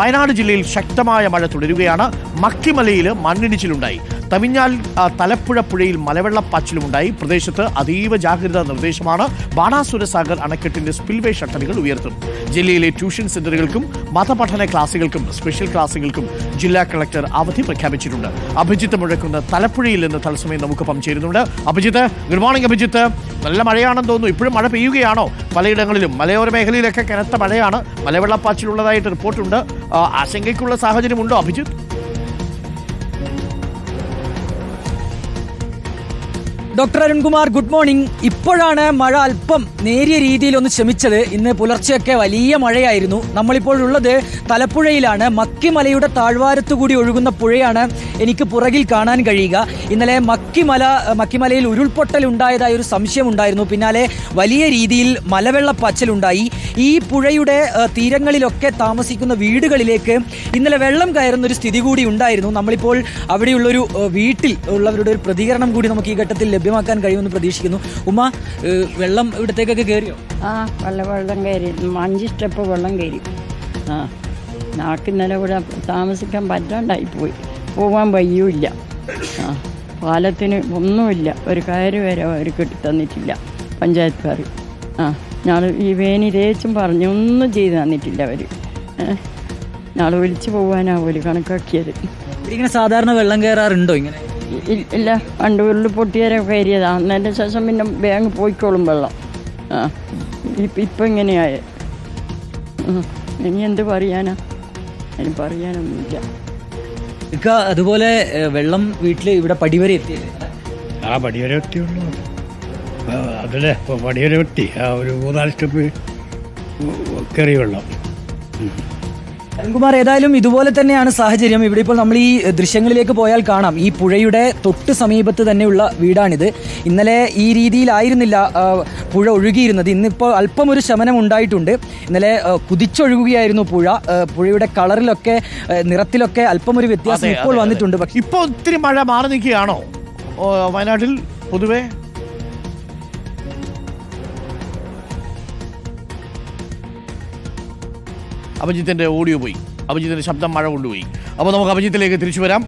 വയനാട് ജില്ലയിൽ ശക്തമായ മഴ തുടരുകയാണ്. മക്കിമലയിൽ മണ്ണിടിച്ചിലുണ്ടായി. തമിഞ്ഞാൽ തലപ്പുഴ പുഴയിൽ മലവെള്ളപ്പാച്ചിലുമുണ്ടായി. പ്രദേശത്ത് അതീവ ജാഗ്രതാ നിർദ്ദേശമാണ് ബാണാസുര സാഗർ അണക്കെട്ടിന്റെ സ്പിൽവേ ഷട്ടറുകൾ ഉയർത്തും. ജില്ലയിലെ ട്യൂഷൻ സെന്ററുകൾക്കും മതപഠന ക്ലാസുകൾക്കും സ്പെഷ്യൽ ക്ലാസുകൾക്കും ജില്ലാ കളക്ടർ അവധി പ്രഖ്യാപിച്ചിട്ടുണ്ട്. അഭിജിത്ത് മുഴക്കുന്ന തലപ്പുഴയിൽ നിന്ന് തത്സമയം നമുക്കൊപ്പം ചേരുന്നുണ്ട് അഭിജിത്ത് ഗുഡ് മോർണിംഗ് അഭിജിത്ത്. നല്ല മഴയാണെന്ന് തോന്നുന്നു. ഇപ്പോഴും മഴ പെയ്യുകയാണോ? പലയിടങ്ങളിലും മലയോര മേഖലയിലൊക്കെ കനത്ത മഴയാണ്. മലവെള്ളപ്പാച്ചിലുള്ളതായിട്ട് റിപ്പോർട്ടുണ്ട്. ആശങ്കയ്ക്കുള്ള സാഹചര്യമുണ്ടോ Abhijith? Doctor Arunkumar good morning. ഇപ്പോഴാണ് മഴ അല്പം നേരിയ രീതിയിൽ ഒന്ന് ശമിച്ചത്. ഇന്ന് പുലർച്ചെയൊക്കെ വലിയ മഴയായിരുന്നു. നമ്മളിപ്പോൾ ഉള്ളത് തലപ്പുഴയിലാണ്. മക്കിമലയുടെ താഴ്വാരത്തു കൂടി ഒഴുകുന്ന പുഴയാണ് എനിക്ക് പുറകിൽ കാണാൻ കഴിയുക. ഇന്നലെ മക്കിമല മക്കിമലയിൽ ഉരുൾപൊട്ടൽ ഉണ്ടായതായ ഒരു സംശയം ഉണ്ടായിരുന്നു. പിന്നാലെ വലിയ രീതിയിൽ മലവെള്ളപ്പാച്ചലുണ്ടായി. ഈ പുഴയുടെ തീരങ്ങളിലൊക്കെ താമസിക്കുന്ന വീടുകളിലേക്ക് ഇന്നലെ വെള്ളം കയറുന്ന ഒരു സ്ഥിതി കൂടി ഉണ്ടായിരുന്നു. നമ്മളിപ്പോൾ അവിടെയുള്ളൊരു വീട്ടിൽ ഉള്ളവരുടെ ഒരു പ്രതികരണം കൂടി നമുക്ക് ഈ ഘട്ടത്തിൽ ലഭ്യമാക്കാൻ കഴിയുമെന്ന് പ്രതീക്ഷിക്കുന്നു. ഉമ്മ വെള്ളം ഇവിടത്തേക്കൊക്കെ കയറിയോ ആ വെള്ളം വെള്ളം കയറി അഞ്ച് സ്റ്റെപ്പ് വെള്ളം കയറി ആ നാക്ക് ഇന്നലെ ഇവിടെ താമസിക്കാൻ പറ്റാണ്ടായിപ്പോയി പോകാൻ വയ്യൂല്ല. ആ പാലത്തിന് ഒന്നുമില്ല. ഒരു കയറ് വരെ അവർ കിട്ടിത്തന്നിട്ടില്ല പഞ്ചായത്തുകാർ ആ ഞങ്ങൾ ഈ വേനി തേച്ചും പറഞ്ഞു ഒന്നും ചെയ്തു തന്നിട്ടില്ല അവർ ഞങ്ങൾ വിളിച്ചു പോകാനാ ഒരു കണക്കാക്കിയത്. ഇങ്ങനെ സാധാരണ വെള്ളം കയറാറുണ്ടോ ഇങ്ങനെ? ഇല്ല രണ്ട് ഉരുൾ പൊട്ടിയാരെ കയറിയതാണ് അന്നതിന്റെ ശേഷം പിന്നെ ബാങ്ക് പോയിക്കോളും വെള്ളം. ആ ഇപ്പം ഇപ്പം ഇങ്ങനെയായ. ഇനി എന്ത് പറയാനാ? അതിന് പറയാനൊന്നുമില്ല. ഇക്ക അതുപോലെ വെള്ളം വീട്ടിൽ ഇവിടെ പടിവരെ എത്തി ആ പടിവരെ എത്തിയുള്ളൂ. അതല്ലേ പടിവരെ എത്തി ആ ഒരു മൂന്നാൽ സ്റ്റെപ്പ് കയറി വെള്ളം. അരുൺകുമാർ ഏതായാലും ഇതുപോലെ തന്നെയാണ് സാഹചര്യം. ഇവിടെ ഇപ്പോൾ നമ്മൾ ഈ ദൃശ്യങ്ങളിലേക്ക് പോയാൽ കാണാം. ഈ പുഴയുടെ തൊട്ട് സമീപത്ത് തന്നെയുള്ള വീടാണിത്. ഇന്നലെ ഈ രീതിയിലായിരുന്നില്ല പുഴ ഒഴുകിയിരുന്നത്. ഇന്നിപ്പോൾ അല്പം ഒരു ശമനം ഉണ്ടായിട്ടുണ്ട്. ഇന്നലെ കുതിച്ചൊഴുകുകയായിരുന്നു പുഴ. പുഴയുടെ കളറിലൊക്കെ നിറത്തിലൊക്കെ അല്പം ഒരു വ്യത്യാസം ഇപ്പോൾ വന്നിട്ടുണ്ട്. പക്ഷേ ഇപ്പൊ ഒത്തിരി മഴ മാറി നിൽക്കുകയാണോ? വയനാട്ടിൽ പൊതുവെ? അഭിജിത്തിന്റെ ഓഡിയോ പോയി. അഭിജിത്തിന്റെ ശബ്ദം മഴ കൊണ്ടുപോയി. അപ്പോൾ നമുക്ക് അഭിജിത്തിലേക്ക് തിരിച്ചു വരാം.